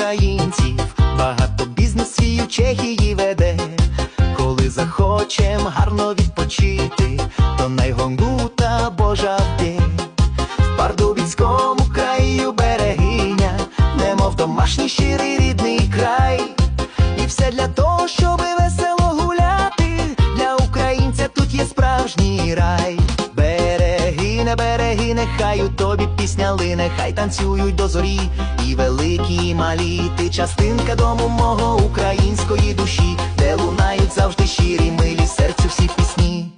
українців, багато бізнес свій у Чехії веде. Коли захочем гарно відпочити, то найгонгута Божа вде. В Пардубіцькому краю берегиня, немов домашній щирий рідний край. І все для того, щоби весело гуляти. Для українця тут є справжній рай. Береги, не береги, нехай у тобі пісня лине, хай танцюють до зорі, і великі, і малі. Ти частинка дому мого української душі, де лунають завжди щирі, милі серцю всі пісні.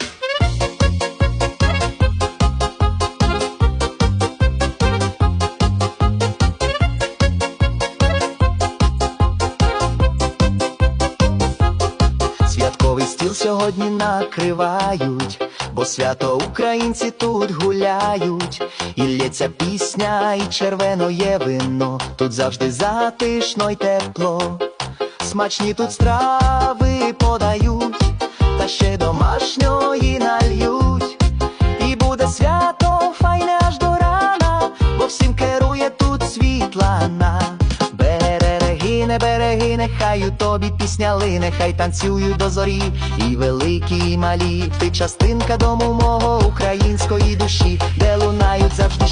Святковий стіл сьогодні накривають, бо свято українці тут гуляють, і лється пісня, і червоноє вино, тут завжди затишно й тепло. Смачні тут страви подають, та ще домашньої нальють. І буде свято файне аж до рана, бо всім керує тут Світлана. Не береги, нехай у тобі пісня лине, хай танцюють до зорі, і великі, і малі. Ти частинка дому мого української душі, де лунають завжди